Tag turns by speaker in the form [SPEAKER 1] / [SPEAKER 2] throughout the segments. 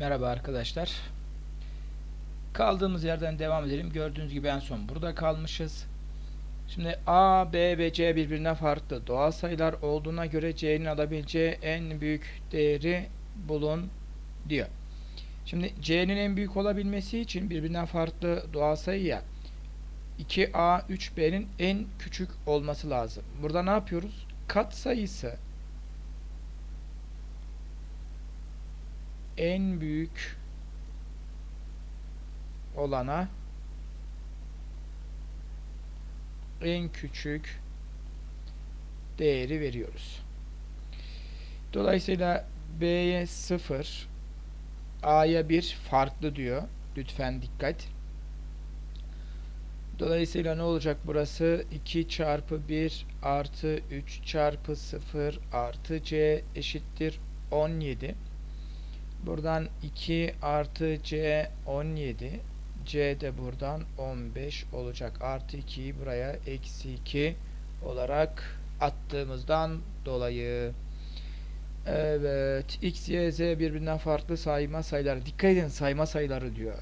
[SPEAKER 1] Merhaba arkadaşlar. Kaldığımız yerden devam edelim. Gördüğünüz gibi en son burada kalmışız. Şimdi A, B ve C birbirinden farklı doğal sayılar olduğuna göre C'nin alabileceği en büyük değeri bulun diyor. Şimdi C'nin en büyük olabilmesi için birbirinden farklı doğal sayıya 2A, 3B'nin en küçük olması lazım. Burada ne yapıyoruz? Kat sayısı en büyük olana en küçük değeri veriyoruz. Dolayısıyla B'ye 0, A'ya 1 farklı diyor. Lütfen dikkat. Dolayısıyla ne olacak burası? 2 çarpı 1 artı 3 çarpı 0 artı C eşittir 17. Buradan 2 artı C 17. C de buradan 15 olacak. Artı 2'yi buraya eksi 2 olarak attığımızdan dolayı. Evet. X, Y, Z birbirinden farklı sayma sayıları. Dikkat edin sayma sayıları diyor.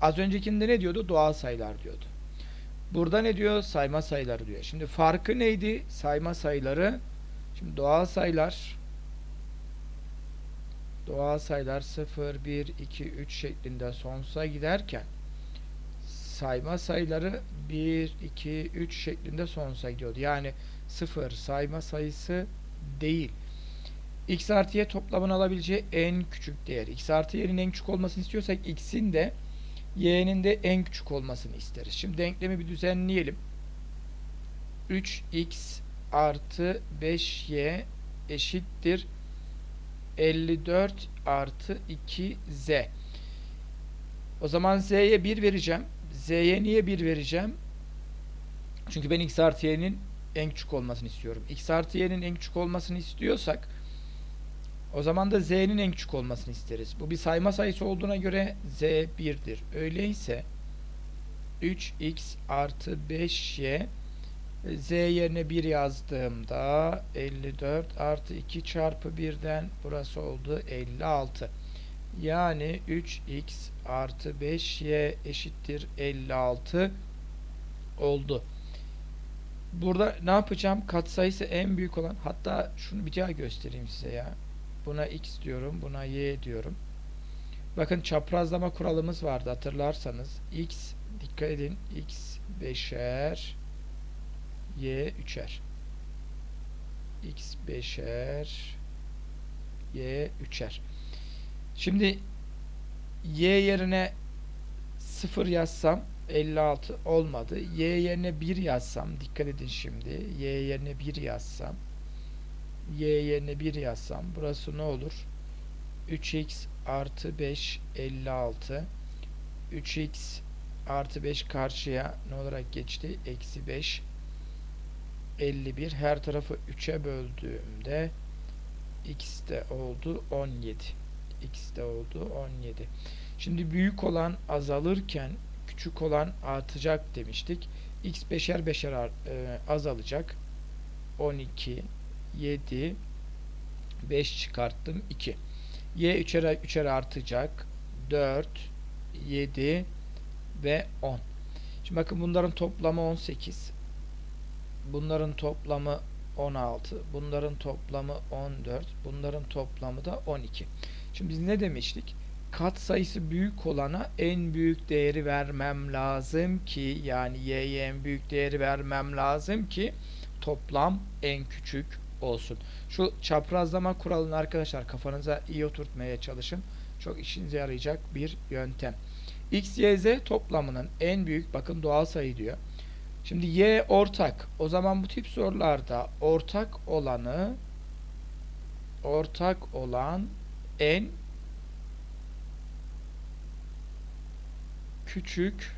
[SPEAKER 1] Az öncekinde ne diyordu? Doğal sayılar diyordu. Burada ne diyor? Sayma sayıları diyor. Şimdi farkı neydi? Sayma sayıları. Şimdi doğal sayılar doğal sayılar 0, 1, 2, 3 şeklinde sonsuza giderken sayma sayıları 1, 2, 3 şeklinde sonsuza gidiyordu. Yani 0 sayma sayısı değil. x artı y toplamın alabileceği en küçük değer. x artı y'nin en küçük olmasını istiyorsak x'in de y'nin de en küçük olmasını isteriz. Şimdi denklemi bir düzenleyelim. 3x artı 5y eşittir 54 artı 2z. O zaman z'ye 1 vereceğim. z'ye niye 1 vereceğim? Çünkü ben x artı y'nin en küçük olmasını istiyorum. x artı y'nin en küçük olmasını istiyorsak o zaman da z'nin en küçük olmasını isteriz. Bu bir sayma sayısı olduğuna göre z 1'dir. Öyleyse 3x artı 5y z yerine 1 yazdığımda 54 artı 2 çarpı 1'den burası oldu 56. Yani 3x artı 5y eşittir 56 oldu. Burada ne yapacağım? Katsayısı en büyük olan hatta şunu bir daha göstereyim size ya. Buna x diyorum. Buna y diyorum. Bakın çaprazlama kuralımız vardı hatırlarsanız. x dikkat edin. x 5'er y 3'er. x 5'er y 3'er. Şimdi y yerine 0 yazsam 56 olmadı. Y yerine 1 yazsam dikkat edin şimdi. Y yerine 1 yazsam y yerine 1 yazsam burası ne olur? 3x artı 5 56 3x artı 5 karşıya ne olarak geçti? Eksi 5 51 her tarafı 3'e böldüğümde x de oldu 17 x de oldu 17 şimdi büyük olan azalırken küçük olan artacak demiştik. X beşer beşer e, azalacak. 12 7 5 çıkarttım 2 y 3'er 3'er artacak. 4 7 ve 10 şimdi bakın bunların toplamı 18 bunların toplamı 16 bunların toplamı 14 bunların toplamı da 12 şimdi biz ne demiştik kat sayısı büyük olana en büyük değeri vermem lazım ki yani y'ye en büyük değeri vermem lazım ki toplam en küçük olsun. Şu çaprazlama kuralını arkadaşlar kafanıza iyi oturtmaya çalışın. Çok işinize yarayacak bir yöntem. X, Y, Z toplamının en büyük bakın doğal sayı diyor. Şimdi Y ortak. O zaman bu tip sorularda ortak olanı ortak olan en küçük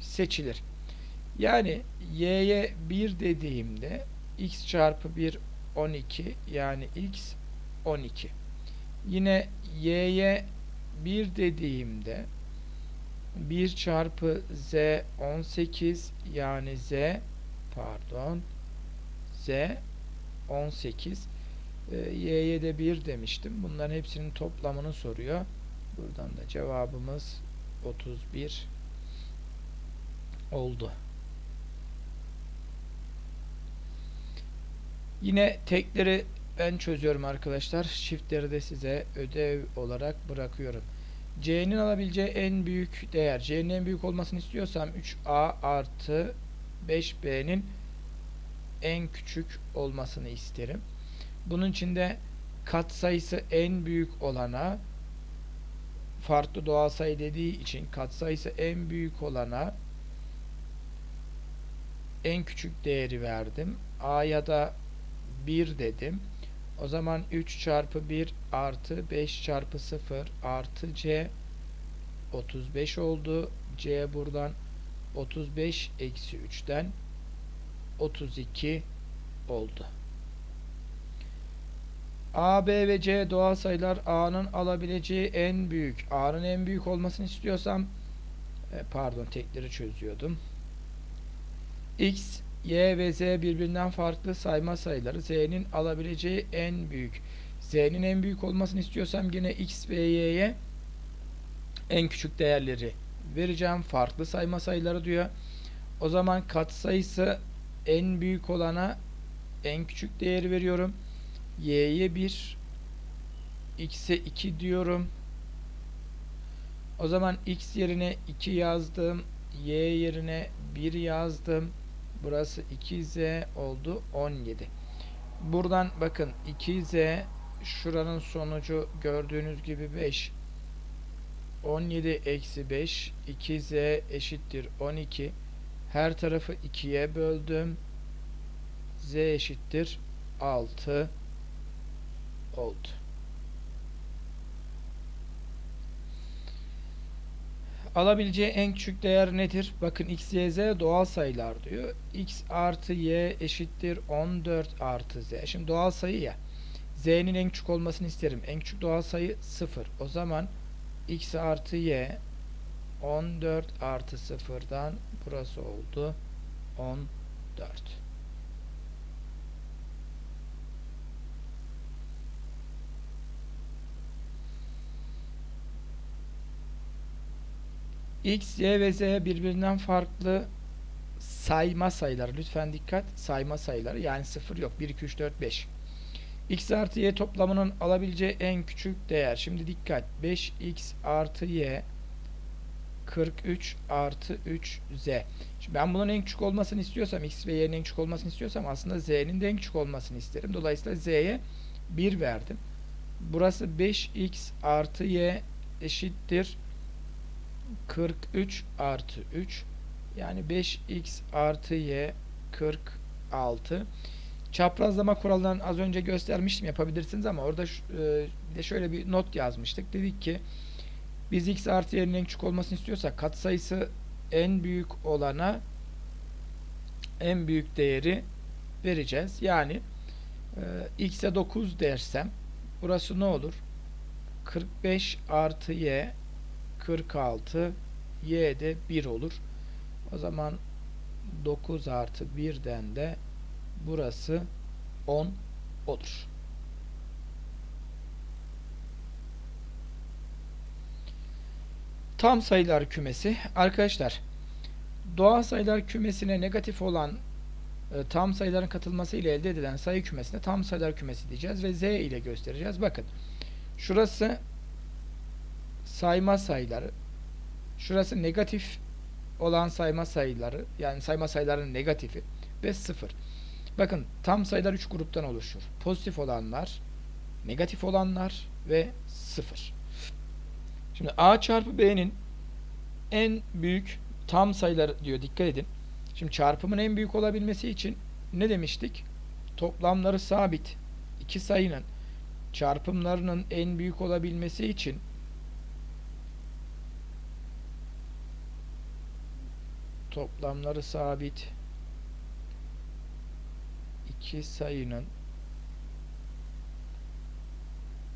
[SPEAKER 1] seçilir. Yani y'ye 1 dediğimde x çarpı 1 12 yani x 12. Yine y'ye 1 dediğimde 1 çarpı z 18 yani z pardon z 18 E, y'ye de 1 demiştim. Bunların hepsinin toplamını soruyor. Buradan da cevabımız 31 oldu. Yine tekleri ben çözüyorum arkadaşlar. Çiftleri de size ödev olarak bırakıyorum. C'nin alabileceği en büyük değer. C'nin en büyük olmasını istiyorsam 3A artı 5B'nin en küçük olmasını isterim. Bunun için de katsayısı en büyük olana farklı doğal sayı dediği için katsayısı en büyük olana en küçük değeri verdim. A'ya da 1 dedim. O zaman 3 çarpı 1 artı 5 çarpı 0 artı C 35 oldu. C buradan 35 eksi 3'ten 32 oldu. A, B ve C doğal sayılar A'nın alabileceği en büyük. A'nın en büyük olmasını istiyorsam e, pardon tekleri çözüyordum. X, Y ve Z birbirinden farklı sayma sayıları. Z'nin alabileceği en büyük. Z'nin en büyük olmasını istiyorsam yine X ve Y'ye en küçük değerleri vereceğim. Farklı sayma sayıları diyor. O zaman katsayısı en büyük olana en küçük değeri veriyorum. Y'ye 1 X'e 2 diyorum. O zaman X yerine 2 yazdım. Y yerine 1 yazdım. Burası 2Z oldu 17. Buradan bakın 2Z şuranın sonucu gördüğünüz gibi 5. 17 eksi 5 2Z eşittir 12. Her tarafı 2'ye böldüm. Z eşittir 6 oldu. Alabileceği en küçük değer nedir? Bakın x, y, z doğal sayılar diyor. x artı y eşittir 14 artı z. Şimdi doğal sayı ya. z'nin en küçük olmasını isterim. En küçük doğal sayı 0. O zaman x artı y 14 artı 0'dan burası oldu 14. X, Y ve Z birbirinden farklı sayma sayıları. Lütfen dikkat. Sayma sayıları. Yani 0 yok. 1, 2, 3, 4, 5. X artı Y toplamının alabileceği en küçük değer. Şimdi dikkat. 5X artı Y 43 artı 3Z. Şimdi ben bunun en küçük olmasını istiyorsam, X ve Y'nin en küçük olmasını istiyorsam aslında Z'nin de en küçük olmasını isterim. Dolayısıyla Z'ye 1 verdim. Burası 5X artı Y eşittir 43 artı 3 yani 5x artı y 46 çaprazlama kuralından az önce göstermiştim yapabilirsiniz ama orada e, de şöyle bir not yazmıştık. Dedik ki biz x artı y'nin en küçük olmasını istiyorsak katsayısı en büyük olana en büyük değeri vereceğiz. Yani e, x'e 9 dersem burası ne olur? 45 artı y 46 y de 1 olur. O zaman 9 artı 1'den de burası 10 olur. Tam sayılar kümesi. Arkadaşlar doğal sayılar kümesine negatif olan e, tam sayıların katılması ile elde edilen sayı kümesine tam sayılar kümesi diyeceğiz ve z ile göstereceğiz. Bakın şurası sayma sayıları. Şurası negatif olan sayma sayıları. Yani sayma sayılarının negatifi ve sıfır. Bakın tam sayılar 3 gruptan oluşur. Pozitif olanlar, negatif olanlar ve sıfır. Şimdi A çarpı B'nin en büyük tam sayıları diyor. Dikkat edin. Şimdi çarpımın en büyük olabilmesi için ne demiştik? Toplamları sabit. iki sayının çarpımlarının en büyük olabilmesi için toplamları sabit iki sayının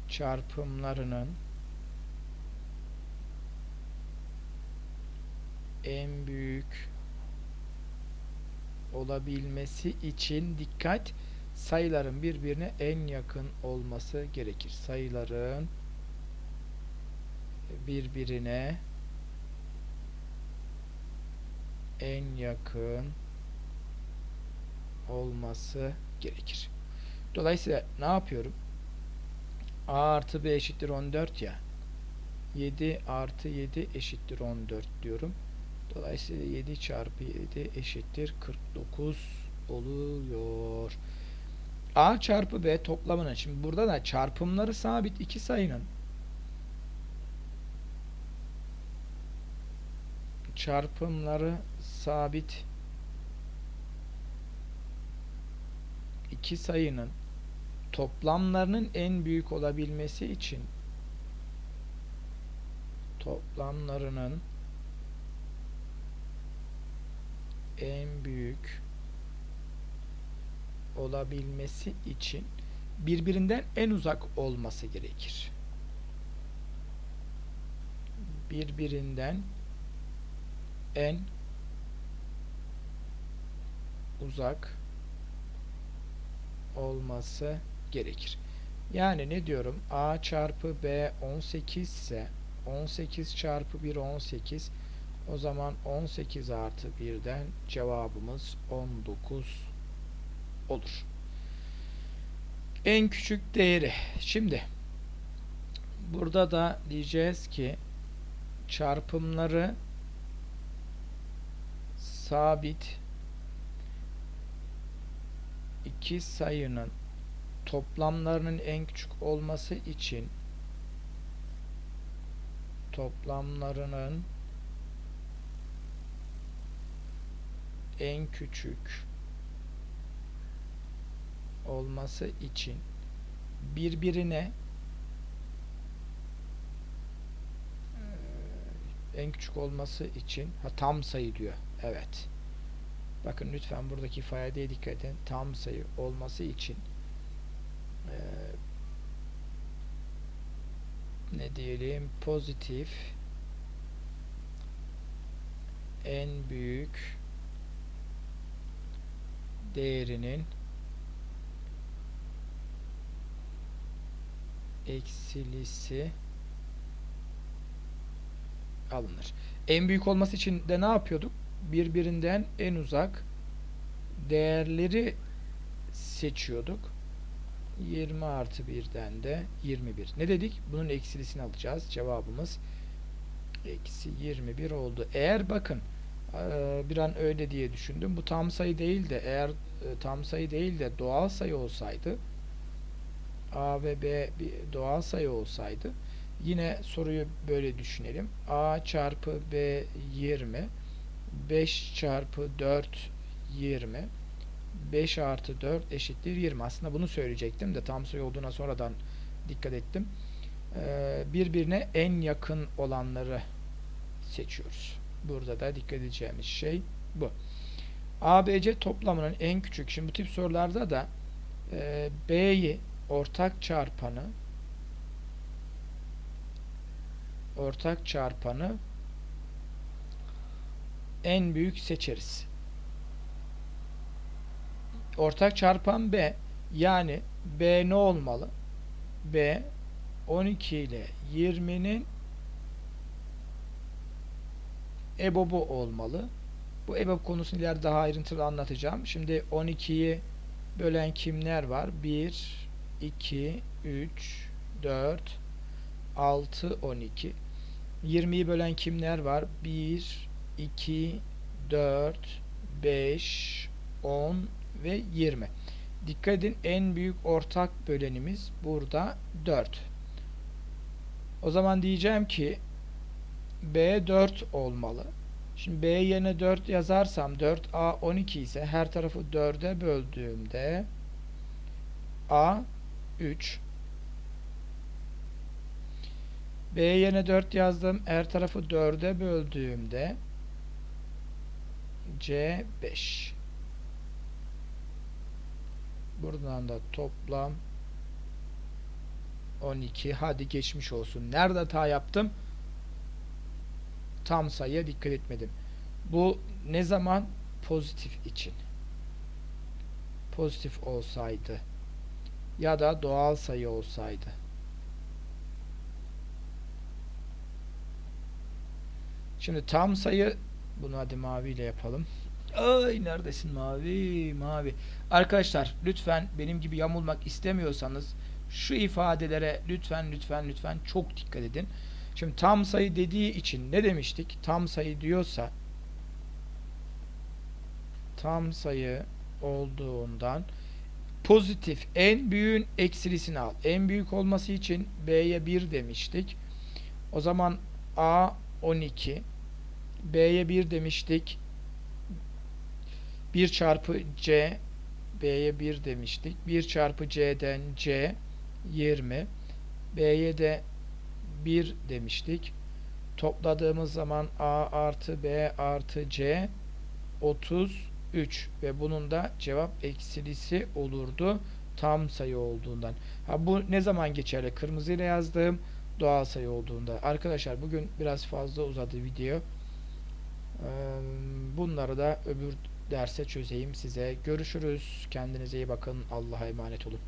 [SPEAKER 1] çarpımlarının en büyük olabilmesi için dikkat sayıların birbirine en yakın olması gerekir. Sayıların birbirine en yakın olması gerekir. Dolayısıyla ne yapıyorum? A artı B eşittir 14 ya. 7 artı 7 eşittir 14 diyorum. Dolayısıyla 7 çarpı 7 eşittir 49 oluyor. A çarpı B toplamının şimdi burada da çarpımları sabit iki sayının çarpımları sabit iki sayının toplamlarının en büyük olabilmesi için toplamlarının en büyük olabilmesi için birbirinden en uzak olması gerekir. Birbirinden en uzak olması gerekir. Yani ne diyorum? A çarpı B 18 ise 18 çarpı 1 18 o zaman 18 artı 1'den cevabımız 19 olur. En küçük değeri. Şimdi burada da diyeceğiz ki çarpımları sabit iki sayının toplamlarının en küçük olması için toplamlarının en küçük olması için birbirine en küçük olması için ha tam sayı diyor. Evet. Bakın lütfen buradaki ifadeye dikkat edin. Tam sayı olması için eee, ne diyelim pozitif en büyük değerinin eksilisi alınır. En büyük olması için de ne yapıyorduk? Birbirinden en uzak değerleri seçiyorduk. 20 artı 1'den de 21. Ne dedik? Bunun eksilisini alacağız. Cevabımız eksi 21 oldu. Eğer bakın bir an öyle diye düşündüm. Bu tam sayı değil de eğer e, tam sayı değil de doğal sayı olsaydı A ve B bir doğal sayı olsaydı yine soruyu böyle düşünelim. A çarpı B 20 5 çarpı 4 20 5 artı 4 eşittir 20. Aslında bunu söyleyecektim de tam sayı olduğuna sonradan dikkat ettim. Ee, birbirine en yakın olanları seçiyoruz. Burada da dikkat edeceğimiz şey bu. ABC toplamının en küçük. Şimdi bu tip sorularda da e, B'yi ortak çarpanı ortak çarpanı en büyük seçeriz. Ortak çarpan B yani B ne olmalı? B 12 ile 20'nin EBOB'u olmalı. Bu EBOB konusunu ileride daha ayrıntılı anlatacağım. Şimdi 12'yi bölen kimler var? 1, 2, 3, 4, 6, 12. 20'yi bölen kimler var? 1, 2, 4, 5, 10 ve 20. Dikkat edin en büyük ortak bölenimiz burada 4. O zaman diyeceğim ki B 4 olmalı. Şimdi B yerine 4 yazarsam 4A 12 ise her tarafı 4'e böldüğümde A 3 B yerine 4 yazdım. Her tarafı 4'e böldüğümde C 5 Buradan da toplam 12. Hadi geçmiş olsun. Nerede hata yaptım? Tam sayıya dikkat etmedim. Bu ne zaman? Pozitif için. pozitif olsaydı ya da doğal sayı olsaydı. Şimdi tam sayı bunu hadi maviyle yapalım. Ay neredesin mavi mavi. Arkadaşlar lütfen benim gibi yamulmak istemiyorsanız şu ifadelere lütfen lütfen lütfen çok dikkat edin. Şimdi tam sayı dediği için ne demiştik? Tam sayı diyorsa tam sayı olduğundan pozitif en büyüğün eksilisini al. En büyük olması için B'ye 1 demiştik. O zaman A 12 B'ye 1 demiştik. 1 çarpı C B'ye 1 demiştik. 1 çarpı C'den C 20 B'ye de 1 demiştik. Topladığımız zaman A artı B artı C 33 ve bunun da cevap eksilisi olurdu tam sayı olduğundan. Ha bu ne zaman geçerli? Kırmızıyla yazdığım doğal sayı olduğunda. Arkadaşlar bugün biraz fazla uzadı video. Bunları da öbür derse çözeyim size. Görüşürüz. Kendinize iyi bakın. Allah'a emanet olun.